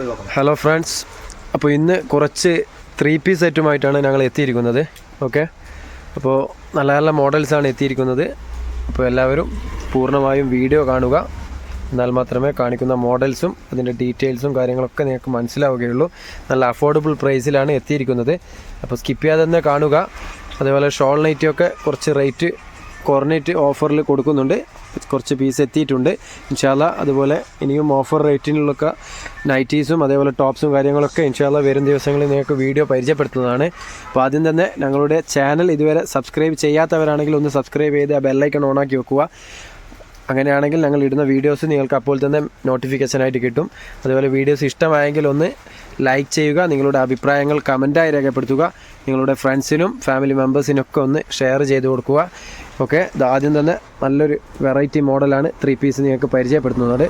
Hello friends അപ്പോൾ ഇന്ന് കുറച്ച് ത്രീ പീസ് സെറ്റുമായിട്ടാണ് ഞങ്ങൾ എത്തിയിരിക്കുന്നത്. ഓക്കെ അപ്പോൾ നല്ല നല്ല മോഡൽസാണ് എത്തിയിരിക്കുന്നത്. അപ്പോൾ എല്ലാവരും പൂർണമായും വീഡിയോ കാണുക. എന്നാൽ മാത്രമേ കാണിക്കുന്ന മോഡൽസും അതിന്റെ ഡീറ്റെയിൽസും കാര്യങ്ങളൊക്കെ നിങ്ങൾക്ക് മനസ്സിലാവുകയുള്ളൂ. നല്ല അഫോർഡബിൾ പ്രൈസിലാണ് എത്തിയിരിക്കുന്നത്. അപ്പോൾ സ്കിപ്പ് ചെയ്യാതെ തന്നെ കാണുക. അതേപോലെ ഷോൾ നൈറ്റിയൊക്കെ കുറച്ച് റേറ്റ് കുറഞ്ഞിട്ട് ഓഫറിൽ കൊടുക്കുന്നുണ്ട്. കുറച്ച് പീസ് എത്തിയിട്ടുണ്ട്. ഇൻഷാല്ല അതുപോലെ ഇനിയും ഓഫർ റേറ്റിനുള്ളൊക്കെ നൈറ്റീസും അതേപോലെ ടോപ്സും കാര്യങ്ങളൊക്കെ ഇൻഷാല്ല വരും ദിവസങ്ങളിൽ നിങ്ങൾക്ക് വീഡിയോ പരിചയപ്പെടുത്തുന്നതാണ്. അപ്പോൾ ആദ്യം തന്നെ ഞങ്ങളുടെ ചാനൽ ഇതുവരെ സബ്സ്ക്രൈബ് ചെയ്യാത്തവരാണെങ്കിൽ ഒന്ന് സബ്സ്ക്രൈബ് ചെയ്ത് ആ ബെല്ലൈക്കൺ ഓണാക്കി വെക്കുക. അങ്ങനെയാണെങ്കിൽ ഞങ്ങൾ ഇടുന്ന വീഡിയോസ് നിങ്ങൾക്ക് അപ്പോൾ തന്നെ നോട്ടിഫിക്കേഷനായിട്ട് കിട്ടും. അതുപോലെ വീഡിയോസ് ഇഷ്ടമായെങ്കിൽ ഒന്ന് ലൈക്ക് ചെയ്യുക നിങ്ങളുടെ അഭിപ്രായങ്ങൾ കമന്റായി രേഖപ്പെടുത്തുക നിങ്ങളുടെ ഫ്രണ്ട്സിനും ഫാമിലി മെമ്പേഴ്സിനൊക്കെ ഒന്ന് ഷെയർ ചെയ്ത് കൊടുക്കുക. ഓക്കെ ഇത് ആദ്യം തന്നെ നല്ലൊരു വെറൈറ്റി മോഡലാണ് ത്രീ പീസ് നിങ്ങൾക്ക് പരിചയപ്പെടുത്തുന്നത്.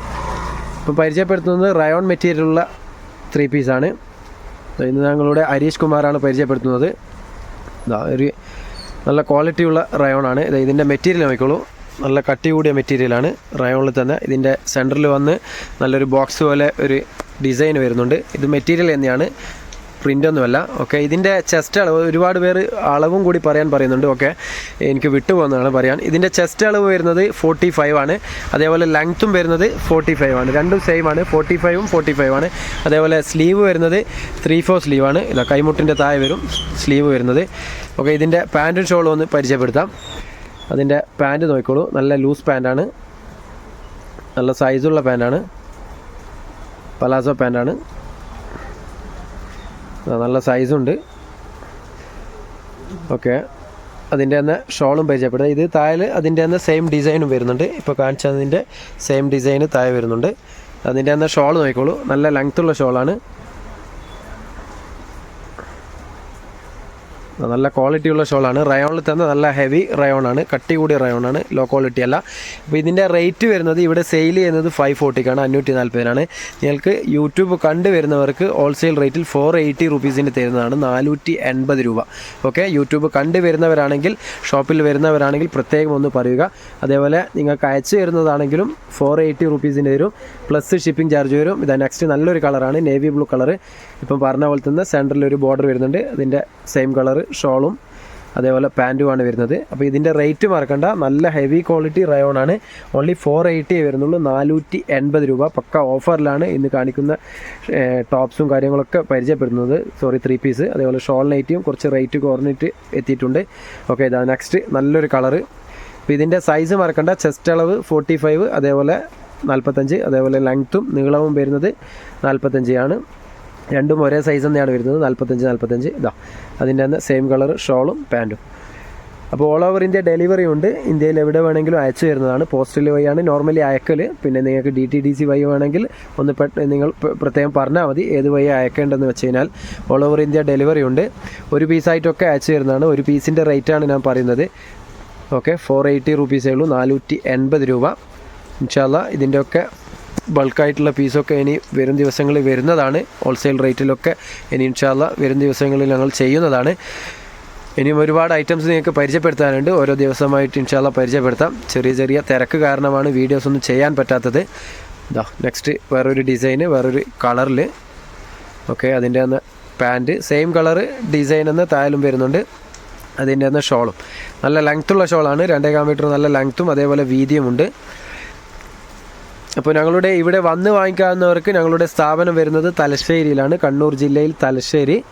ഇപ്പം പരിചയപ്പെടുത്തുന്നത് റയോൺ മെറ്റീരിയലുള്ള ത്രീ പീസാണ് ഇന്ന് ഞങ്ങളുടെ ഹരീഷ് കുമാറാണ് പരിചയപ്പെടുത്തുന്നത്. ഒരു നല്ല ക്വാളിറ്റിയുള്ള റയോണാണ് ഇത് ഇതിന്റെ മെറ്റീരിയൽ നോക്കിക്കോളൂ. നല്ല കട്ടി കൂടിയ മെറ്റീരിയലാണ് റയോണിൽ തന്നെ ഇതിന്റെ സെന്ററിൽ വന്ന് നല്ലൊരു ബോക്സ് പോലെ ഒരു ഡിസൈൻ വരുന്നുണ്ട്. ഇത് മെറ്റീരിയൽ തന്നെയാണ്. പ്രിന്റ് ഒന്നുമല്ല ഓക്കെ ഇതിന്റെ ചെസ്റ്റ് അളവ് ഒരുപാട് പേര് അളവും കൂടി പറയാൻ പറയുന്നുണ്ട്. ഓക്കെ എനിക്ക് വിട്ടുപോകുന്നതാണ് പറയാൻ. ഇതിന്റെ ചെസ്റ്റ് അളവ് വരുന്നത് ഫോർട്ടി ഫൈവ് ആണ്. അതേപോലെ ലെങ്ത്തും വരുന്നത് ഫോർട്ടി ഫൈവ് ആണ്. രണ്ടും സെയിം ആണ്. ഫോർട്ടി ഫൈവും ഫോർട്ടി ഫൈവ് ആണ്. അതേപോലെ സ്ലീവ് വരുന്നത് ത്രീ ഫോർ സ്ലീവ് ആണ്. ഇതാ കൈമുട്ടിന്റെ താഴെ വരും. സ്ലീവ് വരുന്നത്. ഓക്കെ ഇതിന്റെ പാന്റും ഷോളും ഒന്ന് പരിചയപ്പെടുത്താം. അതിന്റെ പാന്റ് നോക്കിക്കോളൂ. നല്ല ലൂസ് പാന്റാണ് നല്ല സൈസുള്ള പാന്റാണ് പലാസോ പാന്റാണ് നല്ല സൈസുണ്ട് ഓക്കെ അതിന്റെ തന്നെ ഷോളും പരിചയപ്പെടുന്നത് ഇത് താഴെ അതിന്റെ തന്നെ സെയിം ഡിസൈനും വരുന്നുണ്ട്. ഇപ്പോൾ കാണിച്ചതിന്റെ സെയിം ഡിസൈന് താഴെ വരുന്നുണ്ട്. അതിന്റെ തന്നെ ഷോൾ നോക്കിക്കോളൂ. നല്ല ലെങ്ത്തുള്ള ഷോളാണ് നല്ല ക്വാളിറ്റി ഉള്ള ഷോളാണ് റയോണിൽ തന്നെ നല്ല ഹെവി റയോണാണ് കട്ടി കൂടിയ റയോണാണ് ലോ ക്വാളിറ്റി അല്ല. അപ്പോൾ ഇതിന്റെ റേറ്റ് വരുന്നത് ഇവിടെ സെയിൽ ചെയ്യുന്നത് ഫൈവ് ഫോർട്ടിക്കാണ് അഞ്ഞൂറ്റി നാൽപ്പതിനാണ് നിങ്ങൾക്ക് യൂട്യൂബ് കണ്ടു വരുന്നവർക്ക് ഹോൾസെയിൽ റേറ്റിൽ ഫോർ എയ്റ്റി റുപ്പീസിന് തരുന്നതാണ്. നാനൂറ്റി എൺപത് രൂപ. ഓക്കെ യൂട്യൂബ് കണ്ടു വരുന്നവരാണെങ്കിൽ ഷോപ്പിൽ വരുന്നവരാണെങ്കിൽ പ്രത്യേകം ഒന്ന് പറയുക. അതേപോലെ നിങ്ങൾക്ക് അയച്ചു തരുന്നതാണെങ്കിലും ഫോർ എയ്റ്റി റുപ്പീസിന് തരും. പ്ലസ് ഷിപ്പിംഗ് ചാർജ് വരും. ഇത് നെക്സ്റ്റ് നല്ലൊരു കളറാണ് നേവി ബ്ലൂ കളർ ഇപ്പം പറഞ്ഞ പോലെ തന്നെ സെന്ററിൽ ഒരു ബോർഡർ വരുന്നുണ്ട്. അതിന്റെ സെയിം കളർ ഷോളും അതേപോലെ പാന്റുമാണ് വരുന്നത്. അപ്പോൾ ഇതിന്റെ റേറ്റ് മറക്കണ്ട. നല്ല ഹെവി ക്വാളിറ്റി റയോൺ ആണ് ഓൺലി ഫോർ എയ്റ്റി വരുന്നുള്ളൂ. നാനൂറ്റി എൺപത് രൂപ. പക്ക ഓഫറിലാണ് ഇന്ന് കാണിക്കുന്ന ടോപ്സും കാര്യങ്ങളൊക്കെ പരിചയപ്പെടുന്നത്. സോറി ത്രീ പീസ് അതേപോലെ ഷോൾ നൈറ്റിയും കുറച്ച് റേറ്റ് കുറഞ്ഞിട്ട് എത്തിയിട്ടുണ്ട്. ഓക്കെ ഇതാ നെക്സ്റ്റ് നല്ലൊരു കളറ് അപ്പോൾ ഇതിന്റെ സൈസ് മറക്കണ്ട. ചെസ്റ്റ് അളവ് ഫോർട്ടി ഫൈവ് അതേപോലെ നാൽപ്പത്തഞ്ച് അതേപോലെ ലെങ്ത്തും നീളവും വരുന്നത് നാൽപ്പത്തഞ്ച് ആണ്. രണ്ടും ഒരേ സൈസ് തന്നെയാണ് വരുന്നത്. നാൽപ്പത്തഞ്ച് നാൽപ്പത്തഞ്ച് ഇതാ അതിന്റെ തന്നെ സെയിം കളർ ഷോളും പാന്റും അപ്പോൾ ഓൾ ഓവർ ഇന്ത്യ ഡെലിവറി ഉണ്ട്. ഇന്ത്യയിൽ എവിടെ വേണമെങ്കിലും അയച്ചു തരുന്നതാണ്. പോസ്റ്റൽ വഴിയാണ് നോർമലി അയക്കൽ പിന്നെ നിങ്ങൾക്ക് ഡി ടി ഡി സി വഴി വേണമെങ്കിൽ ഒന്ന് നിങ്ങൾ പ്ര- പ്രത്യേകം പറഞ്ഞാൽ മതി. ഏത് വഴി അയക്കേണ്ടതെന്ന് വെച്ച് കഴിഞ്ഞാൽ ഓൾ ഓവർ ഇന്ത്യ ഡെലിവറി ഉണ്ട്. ഒരു പീസായിട്ടൊക്കെ അയച്ചു തരുന്നതാണ്. ഒരു പീസിന്റെ റേറ്റാണ് ഞാൻ പറയുന്നത്. ഓക്കെ ഫോർ എയ്റ്റി റുപ്പീസേ ഉള്ളൂ. നാനൂറ്റി എൺപത് രൂപ. ഇൻഷാല്ല ഇതിന്റെയൊക്കെ ബൾക്കായിട്ടുള്ള പീസൊക്കെ ഇനി വരും ദിവസങ്ങളിൽ വരുന്നതാണ്. ഹോൾസെയിൽ റേറ്റിലൊക്കെ ഇനി ഇൻഷാല്ല വരും ദിവസങ്ങളിൽ ഞങ്ങൾ ചെയ്യുന്നതാണ്. ഇനിയും ഒരുപാട് ഐറ്റംസ് നിങ്ങൾക്ക് പരിചയപ്പെടുത്താനുണ്ട്. ഓരോ ദിവസമായിട്ട് ഇൻഷാല്ല പരിചയപ്പെടുത്താം. ചെറിയ ചെറിയ തിരക്ക് കാരണമാണ് വീഡിയോസ് ഒന്നും ചെയ്യാൻ പറ്റാത്തത്. ഇതാ നെക്സ്റ്റ് വേറൊരു ഡിസൈന് വേറൊരു കളറിൽ ഓക്കെ അതിന്റെ അന്ന് പാന്റ് സെയിം കളറ് ഡിസൈൻ എന്ന് തായാലും വരുന്നുണ്ട്. അതിന്റെ അന്ന് ഷോളും. നല്ല ലെങ്ത്തുള്ള ഷോളാണ്. രണ്ടേകാൽ മീറ്റർ നല്ല ലെങ്ത്തും അതേപോലെ വീതിയുമുണ്ട്. അപ്പോൾ ഞങ്ങളുടെ ഇവിടെ വന്ന് വാങ്ങിക്കാവുന്നവർക്ക് ഞങ്ങളുടെ സ്ഥാപനം വരുന്നത് തലശ്ശേരിയിലാണ്. കണ്ണൂർ ജില്ലയിൽ തലശ്ശേരി.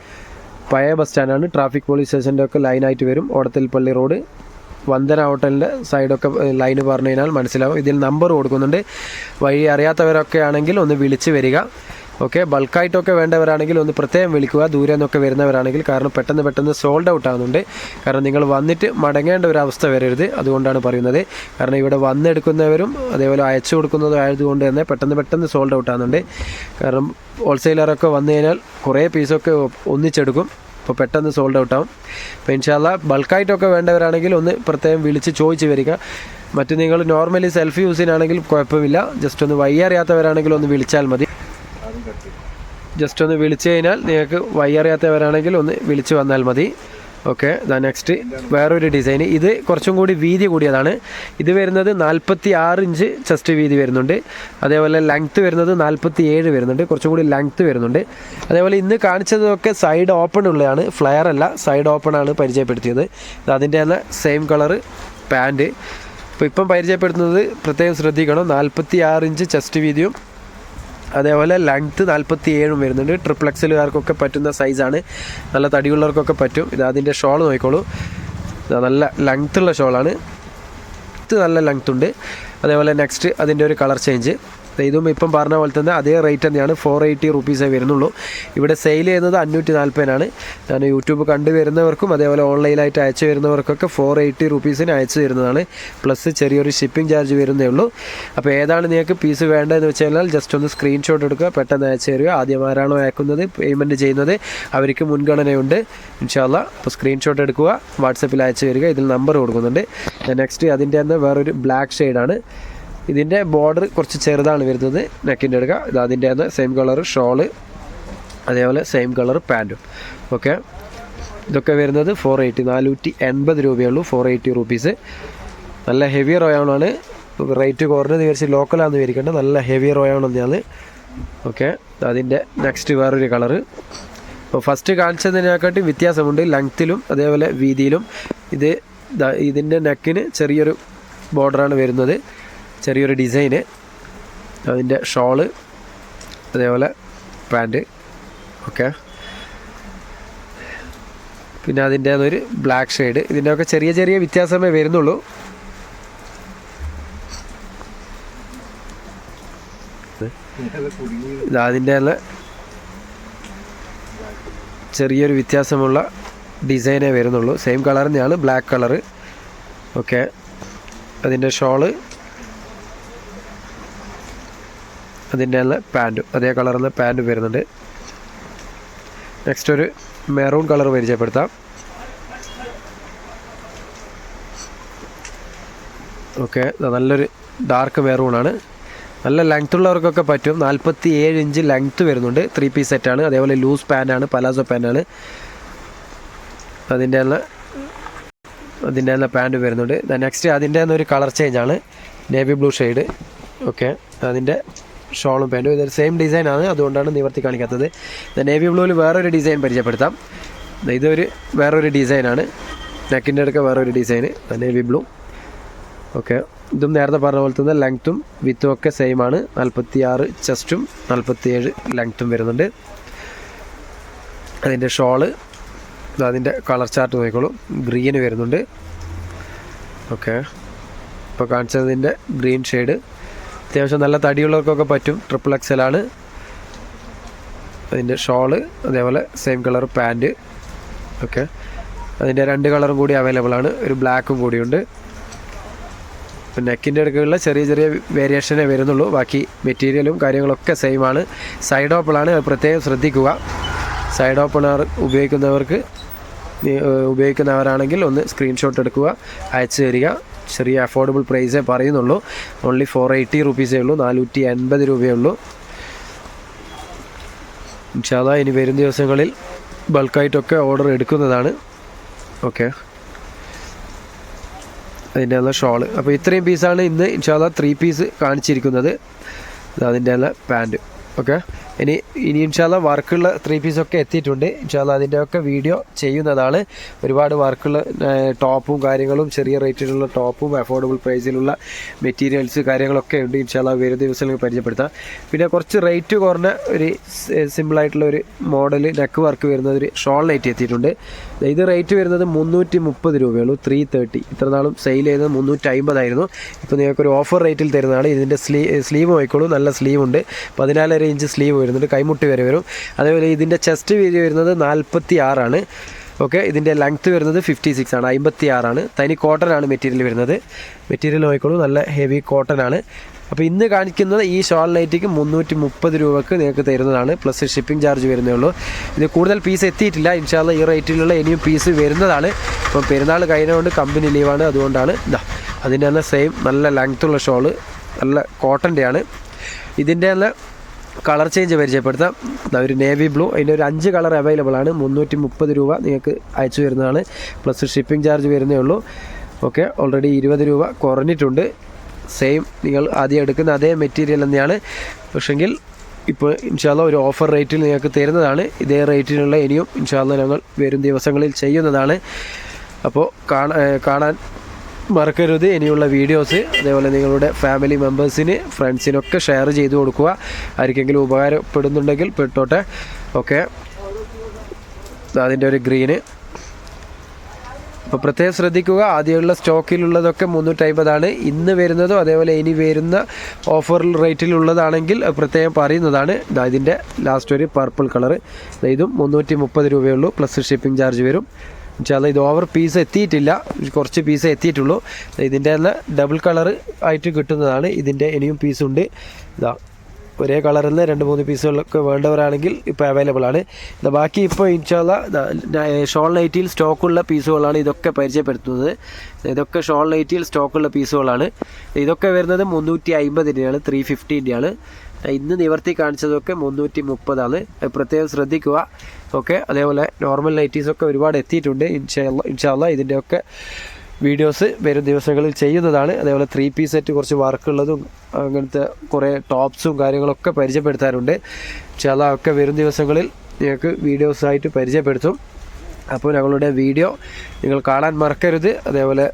പഴയ ബസ് സ്റ്റാൻഡാണ്. ട്രാഫിക് പോലീസ് സ്റ്റേഷന്റെ ഒക്കെ ലൈനായിട്ട് വരും. ഓടത്തിൽപ്പള്ളി റോഡ്. വന്ദന ഹോട്ടലിന്റെ സൈഡൊക്കെ ലൈൻ പറഞ്ഞു കഴിഞ്ഞാൽ മനസ്സിലാവും. ഇതിൽ നമ്പർ കൊടുക്കുന്നുണ്ട്. വഴി അറിയാത്തവരൊക്കെ ആണെങ്കിൽ ഒന്ന് വിളിച്ച് വരിക. ഓക്കെ ബൾക്കായിട്ടൊക്കെ വേണ്ടവരാണെങ്കിൽ ഒന്ന് പ്രത്യേകം വിളിക്കുക. ദൂരെ നിന്നൊക്കെ വരുന്നവരാണെങ്കിൽ കാരണം പെട്ടെന്ന് പെട്ടെന്ന് സോൾഡ് ഔട്ട് ആകുന്നുണ്ട് കാരണം നിങ്ങൾ വന്നിട്ട് മടങ്ങേണ്ട ഒരു അവസ്ഥ വരരുത്. അതുകൊണ്ടാണ് പറയുന്നത്. കാരണം ഇവിടെ വന്നെടുക്കുന്നവരും അതേപോലെ അയച്ചു കൊടുക്കുന്നതും ആയതുകൊണ്ട് തന്നെ പെട്ടെന്ന് പെട്ടെന്ന് സോൾഡ് ഔട്ട് ആകുന്നുണ്ട് കാരണം ഹോൾസെയിലറൊക്കെ വന്നു കഴിഞ്ഞാൽ കുറേ പീസൊക്കെ ഒന്നിച്ചെടുക്കും. അപ്പോൾ പെട്ടെന്ന് സോൾഡ് ഔട്ട് ആവും. അപ്പോൾ ഇൻഷാല്ല ബൾക്കായിട്ടൊക്കെ വേണ്ടവരാണെങ്കിൽ ഒന്ന് പ്രത്യേകം വിളിച്ച് ചോദിച്ച് വരിക. മറ്റ് നിങ്ങൾ നോർമലി സെൽഫ് യൂസിനാണെങ്കിൽ കുഴപ്പമില്ല. ജസ്റ്റ് ഒന്ന് വയ്യറിയാത്തവരാണെങ്കിൽ ഒന്ന് വിളിച്ചാൽ മതി. ജസ്റ്റ് ഒന്ന് വിളിച്ചു കഴിഞ്ഞാൽ നിങ്ങൾക്ക് വയ്യറിയാത്തവരാണെങ്കിൽ ഒന്ന് വിളിച്ചു വന്നാൽ മതി. ഓക്കെ ദ നെക്സ്റ്റ് വേറൊരു ഡിസൈൻ ഇത് കുറച്ചും കൂടി വീതി കൂടിയതാണ്. ഇത് വരുന്നത് നാൽപ്പത്തി ആറ് ഇഞ്ച് ചെസ്റ്റ് വീതി വരുന്നുണ്ട്. അതേപോലെ ലെങ്ത്ത് വരുന്നത് നാൽപ്പത്തി ഏഴ് വരുന്നുണ്ട്. കുറച്ചും കൂടി ലെങ്ത്ത് വരുന്നുണ്ട്. അതേപോലെ ഇന്ന് കാണിച്ചതൊക്കെ സൈഡ് ഓപ്പൺ ഉള്ളതാണ്. ഫ്ലെയർ അല്ല സൈഡ് ഓപ്പൺ ആണ് പരിചയപ്പെടുത്തിയത്. അതിന്റെ തന്നെ സെയിം കളറ് പാന്റ് ഇപ്പോൾ ഇപ്പം പരിചയപ്പെടുത്തുന്നത് പ്രത്യേകം ശ്രദ്ധിക്കണം. നാൽപ്പത്തി ആറ് ഇഞ്ച് ചെസ്റ്റ് വീതിയും അതേപോലെ ലെങ്ത്ത് നാൽപ്പത്തി ഏഴും വരുന്നുണ്ട്. ട്രിപ്പിൾ എക്സലുകാർക്കൊക്കെ പറ്റുന്ന സൈസാണ് നല്ല തടിയുള്ളവർക്കൊക്കെ പറ്റും. ഇത് അതിന്റെ ഷോൾ നോക്കിക്കോളൂ. നല്ല ലെങ്ത്തുള്ള ഷോളാണ് ഇത് നല്ല ലെങ്ത് ഉണ്ട്. അതേപോലെ നെക്സ്റ്റ് അതിന്റെ ഒരു കളർ ചേഞ്ച് ഇതും ഇപ്പം പറഞ്ഞ പോലെ തന്നെ അതേ റേറ്റ് തന്നെയാണ്. ഫോർ എയ്റ്റി റുപ്പീസേ വരുന്നുള്ളൂ. ഇവിടെ സെയിൽ ചെയ്യുന്നത് അഞ്ഞൂറ്റി നാൽപ്പതിനാണ് ഞാൻ യൂട്യൂബ് കണ്ടു വരുന്നവർക്കും അതേപോലെ ഓൺലൈനായിട്ട് അയച്ചു വരുന്നവർക്കൊക്കെ ഫോർ എയ്റ്റി റുപ്പീസിന് അയച്ചു തരുന്നതാണ്. പ്ലസ് ചെറിയൊരു ഷിപ്പിംഗ് ചാർജ് വരുന്നേ ഉള്ളൂ. അപ്പോൾ ഏതാണ് നിങ്ങൾക്ക് പീസ് വേണ്ടതെന്ന് വെച്ച് കഴിഞ്ഞാൽ ജസ്റ്റ് ഒന്ന് സ്ക്രീൻഷോട്ട് എടുക്കുക പെട്ടെന്ന് അയച്ചു തരിക. ആദ്യം ആരാണോ അയക്കുന്നത് പേയ്മെന്റ് ചെയ്യുന്നത് അവർക്ക് മുൻഗണനയുണ്ട്. ഇൻഷാല്ല അപ്പോൾ സ്ക്രീൻഷോട്ട് എടുക്കുക വാട്സപ്പിൽ അയച്ചു തരിക. ഇതിൽ നമ്പർ കൊടുക്കുന്നുണ്ട്. നെക്സ്റ്റ് അതിന്റെ തന്നെ വേറൊരു ബ്ലാക്ക് ഷെയ്ഡാണ് ഇതിന്റെ ബോർഡർ കുറച്ച് ചെറുതാണ് വരുന്നത്. നെക്കിന്റെ എടുക്കുക ഇത് അതിന്റെ സെയിം കളർ ഷോൾ അതേപോലെ സെയിം കളർ പാന്റും ഓക്കെ ഇതൊക്കെ വരുന്നത് ഫോർ എയ്റ്റി നാനൂറ്റി എൺപത് രൂപയുള്ളൂ. ഫോർ എയ്റ്റി റുപ്പീസ് നല്ല ഹെവി റോയാണാണ് റേറ്റ് കുറഞ്ഞത് വിചാരിച്ച് ലോക്കലാണെന്ന് വിചാരിക്കേണ്ട. നല്ല ഹെവി റോയാണ് തന്നെയാണ്. ഓക്കെ അതിന്റെ നെക്സ്റ്റ് വേറൊരു കളറ് അപ്പോൾ ഫസ്റ്റ് കാണിച്ചതിനെക്കാട്ടി വ്യത്യാസമുണ്ട്. ലെങ്ത്തിലും അതേപോലെ വീതിയിലും. ഇത് ഇതിന്റെ നെക്കിന് ചെറിയൊരു ബോർഡറാണ് വരുന്നത്. ചെറിയൊരു ഡിസൈന്. അതിന്റെ ഷോൾ അതേപോലെ പാന്റ് ഓക്കെ. പിന്നെ അതിന്റെ ഒരു ബ്ലാക്ക് ഷെയ്ഡ്. ഇതിന്റെയൊക്കെ ചെറിയ ചെറിയ വ്യത്യാസമേ വരുന്നുള്ളൂ. അതിന്റെ തന്നെ ചെറിയൊരു വ്യത്യാസമുള്ള ഡിസൈനേ വരുന്നുള്ളൂ. സെയിം കളർ തന്നെയാണ് ബ്ലാക്ക് കളറ്. ഓക്കെ. അതിന്റെ ഷോൾ അതിന്റെ തന്നെ പാന്റും. അതേ കളറിൽ പാന്റും വരുന്നുണ്ട്. നെക്സ്റ്റ് ഒരു മെറൂൺ കളർ പരിചയപ്പെടുത്താം. ഓക്കെ നല്ലൊരു ഡാർക്ക് മെറൂണാണ് നല്ല ലെങ്ത് ഉള്ളവർക്കൊക്കെ പറ്റും. നാൽപ്പത്തി ഏഴ് ഇഞ്ച് ലെങ്ത് വരുന്നുണ്ട് ത്രീ പീസ് സെറ്റാണ് അതേപോലെ ലൂസ് പാന്റാണ് പലാസോ പാന്റാണ് അതിന്റെ അതിന്റെ തന്നെ പാന്റ് വരുന്നുണ്ട്. നെക്സ്റ്റ് അതിന്റെ തന്നെ ഒരു കളർ ചേഞ്ച് ആണ് നേവി ബ്ലൂ ഷെയ്ഡ് ഓക്കെ അതിന്റെ ഷോളും പാന്റും ഇതൊരു സെയിം ഡിസൈൻ ആണ്. അതുകൊണ്ടാണ് നിവർത്തി കാണിക്കാത്തത്. നേവി ബ്ലൂവിൽ വേറൊരു ഡിസൈൻ പരിചയപ്പെടുത്താം. ഇതൊരു വേറൊരു ഡിസൈനാണ് നെക്കിന്റെ അടുക്ക വേറൊരു ഡിസൈന് നേവി ബ്ലൂ ഓക്കെ ഇതും നേരത്തെ പറഞ്ഞ പോലെ തന്നെ ലെങ്ത്തും വിത്തും ഒക്കെ സെയിം ആണ്. നാൽപ്പത്തി ആറ് ചെസ്റ്റും നാൽപ്പത്തി ഏഴ് ലെങ്ത്തും വരുന്നുണ്ട്. അതിന്റെ ഷോൾ അതിന്റെ കളർ ചാർട്ട് നോക്കിക്കോളൂ. ഗ്രീന് വരുന്നുണ്ട്. ഓക്കെ ഇപ്പോൾ കാണിച്ചതിന്റെ ഗ്രീൻ ഷെയ്ഡ് അത്യാവശ്യം നല്ല തടിയുള്ളവർക്കൊക്കെ പറ്റും. ട്രിപ്പിൾ എക്സൽ ആണ്. അതിന്റെ ഷോൾ അതേപോലെ സെയിം കളർ പാന്റ് ഓക്കെ അതിന്റെ രണ്ട് കളറും കൂടി അവൈലബിൾ ആണ്. ഒരു ബ്ലാക്കും കൂടിയുണ്ട് നെക്കിന്റെ അടുക്കുള്ള ചെറിയ ചെറിയ വേരിയേഷനേ വരുന്നുള്ളൂ. ബാക്കി മെറ്റീരിയലും കാര്യങ്ങളൊക്കെ സെയിം ആണ്. സൈഡ് ഓപ്പണാണ് ആണ്. പ്രത്യേകം ശ്രദ്ധിക്കുക. സൈഡ് ഓപ്പണർ ഉപയോഗിക്കുന്നവർക്ക് ഉപയോഗിക്കുന്നവരാണെങ്കിൽ ഒന്ന് സ്ക്രീൻഷോട്ട് എടുക്കുക. അയച്ചു തരിക. ചെറിയ അഫോർഡബിൾ പ്രൈസേ പറയുന്നുള്ളൂ. ഓൺലി ഫോർ എയ്റ്റി റുപ്പീസേ ഉള്ളൂ. നാനൂറ്റി എൺപത് രൂപയേ ഉള്ളൂ. ഇൻഷാല്ല ഇനി വരും ദിവസങ്ങളിൽ ബൾക്കായിട്ടൊക്കെ ഓർഡർ എടുക്കുന്നതാണ്. ഓക്കെ അതിന്റെ നല്ല ഷോൾ അപ്പോൾ ഇത്രയും പീസാണ് ഇന്ന് ഇൻഷാല്ല ത്രീ പീസ് കാണിച്ചിരിക്കുന്നത്. അതിന്റെ നല്ല പാന്റ് ഓക്കെ ഇനി ഇനി ഇൻഷാല്ല വർക്കുള്ള ത്രീ പീസൊക്കെ എത്തിയിട്ടുണ്ട്. ഇൻഷാല്ല അതിന്റെ ഒക്കെ വീഡിയോ ചെയ്യുന്നതാണ്. ഒരുപാട് വർക്കുള്ള ടോപ്പും കാര്യങ്ങളും ചെറിയ റേറ്റിലുള്ള ടോപ്പും അഫോർഡബിൾ പ്രൈസിലുള്ള മെറ്റീരിയൽസ് കാര്യങ്ങളൊക്കെ ഉണ്ട്. ഇൻഷാല്ല വരും ദിവസങ്ങളിൽ പരിചയപ്പെടുത്താം. പിന്നെ കുറച്ച് റേറ്റ് കുറഞ്ഞ ഒരു സിമ്പിളായിട്ടുള്ള ഒരു മോഡൽ നെക്ക് വർക്ക് വരുന്ന ഒരു ഷോൾ ലൈറ്റ് എത്തിയിട്ടുണ്ട്. ഇത് റേറ്റ് വരുന്നത് മുന്നൂറ്റി മുപ്പത് രൂപയുള്ളൂ ത്രീ തേർട്ടി ഇത്ര നാളും സെയിൽ ചെയ്തത് മുന്നൂറ്റി അമ്പതായിരുന്നു ഇപ്പോൾ നിങ്ങൾക്കൊരു ഓഫർ റേറ്റിൽ തരുന്നതാണ്. ഇതിന്റെ സ്ലീ സ്ലീവ് നോക്കിക്കോളൂ. നല്ല സ്ലീവ് ഉണ്ട്. പതിനാലര ഇഞ്ച് സ്ലീവ് വരുന്നുണ്ട്. കൈമുട്ടി വരെ വരും. അതേപോലെ ഇതിന്റെ ചെസ്റ്റ് വീതി വരുന്നത് നാൽപ്പത്തി ആറാണ് ഓക്കെ ഇതിന്റെ ലെങ്ത്ത് വരുന്നത് ഫിഫ്റ്റി സിക്സ് ആണ്. അമ്പത്തി ആറാണ് തനി കോട്ടൺ ആണ് മെറ്റീരിയൽ വരുന്നത്. മെറ്റീരിയൽ നോക്കിക്കോളൂ. നല്ല ഹെവി കോട്ടൺ ആണ്. അപ്പോൾ ഇന്ന് കാണിക്കുന്നത് ഈ ഷോൾ നൈറ്റിക്ക് മുന്നൂറ്റി മുപ്പത് രൂപക്ക് നിങ്ങൾക്ക് തരുന്നതാണ്. പ്ലസ് ഷിപ്പിംഗ് ചാർജ് വരുന്നേ ഉള്ളൂ. ഇത് കൂടുതൽ പീസ് എത്തിയിട്ടില്ല. ഇൻഷാല്ല ഈ റേറ്റിലുള്ള ഇനിയും പീസ് വരുന്നതാണ്. ഇപ്പം പെരുന്നാൾ കഴിഞ്ഞതുകൊണ്ട് കമ്പനി ലീവാണ് അതുകൊണ്ടാണ് ഇതാ അതിന്റെ തന്നെ സെയിം നല്ല ലെങ്ത്തുള്ള ഷോൾ നല്ല കോട്ടന്റെ ആണ്. ഇതിന്റെ തന്നെ കളർ ചേഞ്ച് പരിചയപ്പെടുത്താം. ഒരു നേവി ബ്ലൂ. അതിന്റെ ഒരു അഞ്ച് കളർ അവൈലബിൾ ആണ്. മുന്നൂറ്റി മുപ്പത് രൂപ നിങ്ങൾക്ക് അയച്ചു വരുന്നതാണ് പ്ലസ് ഷിപ്പിംഗ് ചാർജ് വരുന്നേ ഉള്ളൂ. ഓക്കെ ഓൾറെഡി ഇരുപത് രൂപ കുറഞ്ഞിട്ടുണ്ട്. സെയിം നിങ്ങൾ ആദ്യം എടുക്കുന്ന അതേ മെറ്റീരിയൽ തന്നെയാണ്. പക്ഷെങ്കിൽ ഇപ്പോൾ ഇൻഷാല്ല ഒരു ഓഫർ റേറ്റിൽ നിങ്ങൾക്ക് തരുന്നതാണ്. ഇതേ റേറ്റിനുള്ള ഇനിയും ഇൻഷാല്ല ഞങ്ങൾ വരും ദിവസങ്ങളിൽ ചെയ്യുന്നതാണ്. അപ്പോൾ കാണാൻ മറക്കരുത്. ഇനിയുള്ള വീഡിയോസ് അതേപോലെ നിങ്ങളുടെ ഫാമിലി മെമ്പേഴ്സിന് ഫ്രണ്ട്സിനൊക്കെ ഷെയർ ചെയ്ത് കൊടുക്കുക. ആർക്കെങ്കിലും ഉപകാരപ്പെടുന്നുണ്ടെങ്കിൽ പെട്ടോട്ടെ. ഓക്കെ അതിന്റെ ഒരു ഗ്രീന് അപ്പോൾ പ്രത്യേകം ശ്രദ്ധിക്കുക. ആദ്യമുള്ള സ്റ്റോക്കിലുള്ളതൊക്കെ മുന്നൂറ്റമ്പതാണ്. ഇന്ന് വരുന്നതോ അതേപോലെ ഇനി വരുന്ന ഓഫർ റേറ്റിലുള്ളതാണെങ്കിൽ പ്രത്യേകം പറയുന്നതാണ്. ഇതിന്റെ ലാസ്റ്റ് ഒരു പർപ്പിൾ കളർ ഇതും മുന്നൂറ്റി മുപ്പത് രൂപയുള്ളൂ പ്ലസ് ഷിപ്പിംഗ് ചാർജ് വരും. വെച്ചാൽ ഇത് ഓവർ പീസ് എത്തിയിട്ടില്ല. കുറച്ച് പീസ് എത്തിയിട്ടുള്ളൂ. ഇതിന്റെ തന്നെ ഡബിൾ കളർ ആയിട്ട് കിട്ടുന്നതാണ്. ഇതിന്റെ ഇനിയും പീസുണ്ട് ഇതാ ഒരേ കളറിൽ നിന്ന് രണ്ട് മൂന്ന് പീസുകളൊക്കെ വേണ്ടവരാണെങ്കിൽ ഇപ്പോൾ അവൈലബിൾ ആണ്. ഇത് ബാക്കി ഇപ്പോൾ ഇൻഷാല്ല ഷോൾ നൈറ്റിയിൽ സ്റ്റോക്കുള്ള പീസുകളാണ് ഇതൊക്കെ പരിചയപ്പെടുത്തുന്നത്. ഇതൊക്കെ ഷോൾ നൈറ്റിയിൽ സ്റ്റോക്കുള്ള പീസുകളാണ് ഇതൊക്കെ വരുന്നത് മുന്നൂറ്റി അമ്പതിന്റെയാണ് ത്രീ ഫിഫ്റ്റീന്റെയാണ് ഇന്ന് നിവർത്തി കാണിച്ചതൊക്കെ മുന്നൂറ്റി മുപ്പതാണ് പ്രത്യേകം ശ്രദ്ധിക്കുക. ഓക്കെ അതേപോലെ നോർമൽ നൈറ്റീസൊക്കെ ഒരുപാട് എത്തിയിട്ടുണ്ട്. ഇൻഷാല്ല ഇൻഷാല്ല ഇതിന്റെയൊക്കെ വീഡിയോസ് വരും ദിവസങ്ങളിൽ ചെയ്യുന്നതാണ്. അതേപോലെ ത്രീ പീസ് സെറ്റ് കുറച്ച് വർക്കുള്ളതും അങ്ങനത്തെ കുറേ ടോപ്സും കാര്യങ്ങളൊക്കെ പരിചയപ്പെടുത്താറുണ്ട്. ചില ഒക്കെ വരും ദിവസങ്ങളിൽ നിങ്ങൾക്ക് വീഡിയോസായിട്ട് പരിചയപ്പെടുത്തും. അപ്പോൾ ഞങ്ങളുടെ വീഡിയോ നിങ്ങൾ കാണാൻ മറക്കരുത്. അതേപോലെ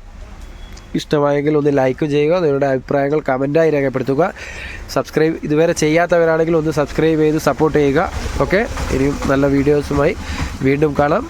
ഇഷ്ടമായെങ്കിൽ ഒന്ന് ലൈക്ക് ചെയ്യുക. നിങ്ങളുടെ അഭിപ്രായങ്ങൾ കമന്റായി രേഖപ്പെടുത്തുക. സബ്സ്ക്രൈബ് ഇതുവരെ ചെയ്യാത്തവരാണെങ്കിൽ ഒന്ന് സബ്സ്ക്രൈബ് ചെയ്ത് സപ്പോർട്ട് ചെയ്യുക. ഓക്കെ ഇനിയും നല്ല വീഡിയോസുമായി വീണ്ടും കാണാം.